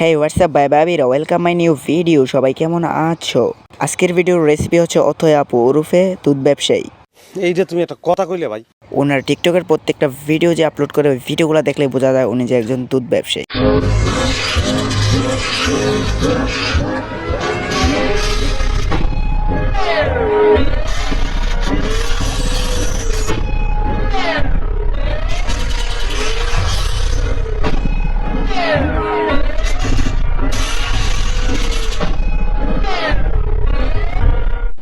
হেই what's up বাই বাবিরা welcome my new video সবাই কেমন আছো? আজকের ভিডিওর রেসিপি হচ্ছে অথয় আপু ওরুফে দুধ ব্যবসায়ী। এই যে তুমি একটা কথা কইলে ভাই। ওনার টিকটকের প্রত্যেকটা ভিডিও যে আপলোড করে ওই ভিডিওগুলো দেখলে বোঝা যায় উনি যে একজন দুধ ব্যবসায়ী।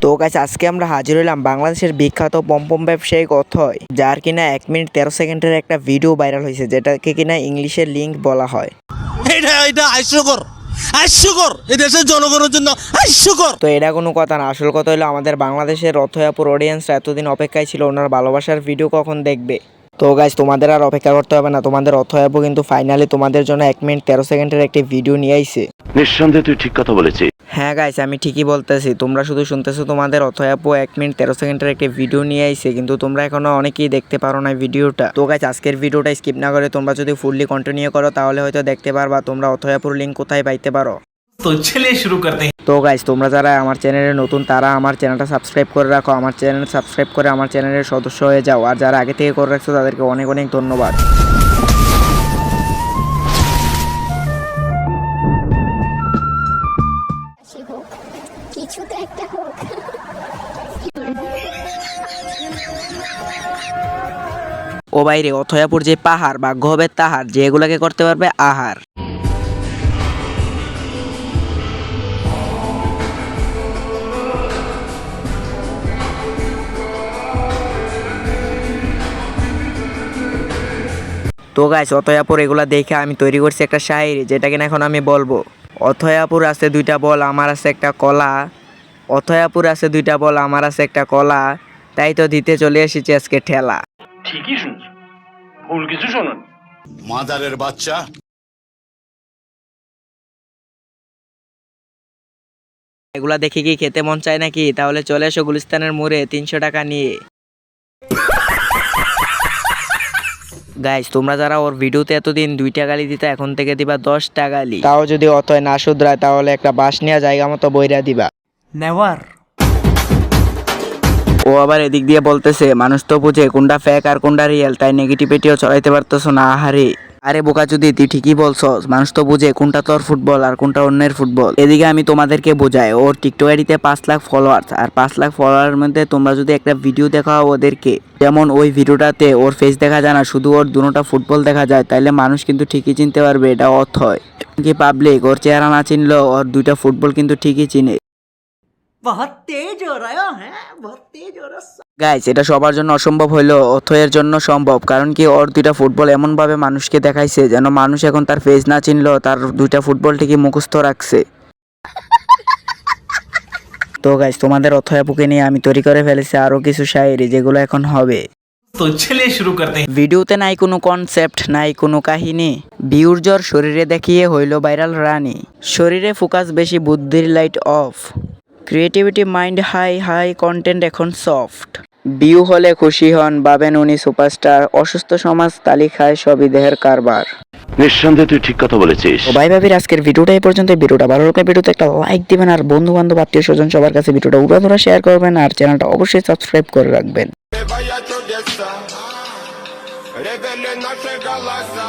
তো গাছ আজকে আমরা হাজির হইলাম বাংলাদেশের বিখ্যাত পম্পম ব্যবসায়িক অথয় যার কিনা এক মিনিট তেরো সেকেন্ডের একটা ভিডিও ভাইরাল হয়েছে যেটাকে কিনা ইংলিশের লিঙ্ক বলা হয়। এটা এটা হাস্যকর হাস্যকর এই দেশের জনগণের জন্য হাস্যকর। তো এটা কোনো কথা না আসল কথা হলো আমাদের বাংলাদেশের রথয়াপুর অডিয়েন্সরা এতদিন অপেক্ষায় ছিল ওনার ভালোবাসার ভিডিও কখন দেখবে? তো গাইজ তোমাদের আর অপেক্ষা করতে হবে না তোমাদের অথয়াপু কিন্তু ফাইনালি তোমাদের জন্য এক মিনিট তেরো সেকেন্ডের একটি ভিডিও নিয়ে আইছে। নিঃসন্দেহে তুই ঠিক কথা বলেছিস। হ্যাঁ গাইস আমি ঠিকই বলতেছি তোমরা শুধু শুনতেছো তোমাদের অথয়াপু এক মিনিট তেরো সেকেন্ডের একটি ভিডিও নিয়ে আইছে কিন্তু তোমরা এখনও অনেকেই দেখতে পারো না ভিডিওটা তো গাইস আজকের ভিডিওটা স্কিপ না করে তোমরা যদি ফুললি কন্টিনিউ করো তাহলে হয়তো দেখতে পারবা তোমরা অথয়াপুর লিঙ্ক কোথায় পাইতে পারো। তো চলে শুরু করতে। তো গাইজ তোমরা যারা আমার চ্যানেলে নতুন, তারা আমার চ্যানেলটা সাবস্ক্রাইব করে রাখো। আমার চ্যানেল সাবস্ক্রাইব করে আমার চ্যানেলের সদস্য হয়ে যাও। আর যারা আগে থেকে করে রাখছো, তাদেরকে অনেক অনেক ধন্যবাদ। ও বাইরে অথয়াপুর যে পাহাড় বা গহবের তাহার, যেগুলাকে করতে পারবে আহার। তো গাইস অথয়াপুর এগুলা দেখে আমি তৈরি করছি একটা শায়রি যেটা কিনা এখন আমি বলব। অথয়াপুর আছে দুইটা বল আমার আছে একটা কলা। অথয়াপুর আছে দুইটা বল আমার আছে একটা কলা। তাই তো দিতে চলে এসেছি আজকে ঠেলা। ঠিকই শুনছো। ভুল কিছু শোনো মাদারের বাচ্চা। এগুলা দেখে কি খেতে মন চায় নাকি? তাহলে চলে এসো গুলিস্তানের মোড়ে তিনশো টাকা নিয়ে। গাইস তোমরা যারা ওর ভিডিওতে এতদিন দুই টাকালি দিতা এখন থেকে দিবা দশ টাকালি তাও যদি অতয় না শুধরায় তাহলে একটা বাস নিয়ে জায়গা মতো বইরা দিবা। নেওয়ার। ও আবার এদিক দিয়ে বলতেছে মানুষ তো বুঝে কোনটা ফেক আর কোনটা রিয়েল তাই নেগেটিভিটিও চড়াইতে পারতেছো না আহারে। আরে বোকা যদি তুই ঠিকই বলছস। মানুষ তো বুঝে কোনটা তোর ফুটবল আর কোনটা অন্যের ফুটবল। এদিকে আমি তোমাদেরকে বোঝাই, ওর টিকটক আইডিতে পাঁচ লাখ ফলোয়ার্স আর পাঁচ লাখ ফলোয়ারের মধ্যে তোমরা যদি একটা ভিডিও দেখাও ওদেরকে, যেমন ওই ভিডিওটাতে ওর ফেস দেখা যায় না, শুধু ওর দুটোটা ফুটবল দেখা যায়, তাইলে মানুষ কিন্তু ঠিকই চিনতে পারবে এটা অর্থ হয়। কি পাবলিক ওর চেহারা না চিনলেও ওর দুইটা ফুটবল কিন্তু ঠিকই চিনে। বহুত তেজ হো রহা হ্যাঁ বহুত তেজ হো রহা গাইজ এটা সবার জন্য অসম্ভব হইলেও অথয়ের জন্য সম্ভব কারণ কি ওর দুইটা ফুটবল এমনভাবে মানুষকে দেখাইছে যেন মানুষ এখন তার ফেজ না চিনলেও তার দুইটা ফুটবল ঠিকই মুখস্থ রাখছে। তো গাইজ তোমাদের অথয়া পুকে নিয়ে আমি তৈরি করে ফেলেছি আরও কিছু শায়েরি যেগুলো এখন হবে। তো চলে শুরু করতে। ভিডিওতে নাই কোনো কনসেপ্ট নাই কোনো কাহিনী। বিউর্জর শরীরে দেখিয়ে হইল ভাইরাল রানী। শরীরে ফোকাস বেশি বুদ্ধির light off Creativity mind high high content এখন সফট বিউ হলে খুশি হন ভাবেন উনি সুপারস্টার অসুস্থ সমাজ তালিকায় সবই দেহের কারবার নিঃসন্দেহে তুই ঠিক কথা বলেছিস তো ভাই ভাবির আজকের ভিডিওটা এই পর্যন্ত ভিডিওটা ভালো লাগলে ভিডিওতে একটা লাইক দিবেন আর বন্ধু বান্ধব আত্মীয় স্বজন সবার কাছে ভিডিওটা উড়াধরা শেয়ার করবেন আর চ্যানেলটা অবশ্যই সাবস্ক্রাইব করে রাখবেন Вая чудеса, ревели наши голоса.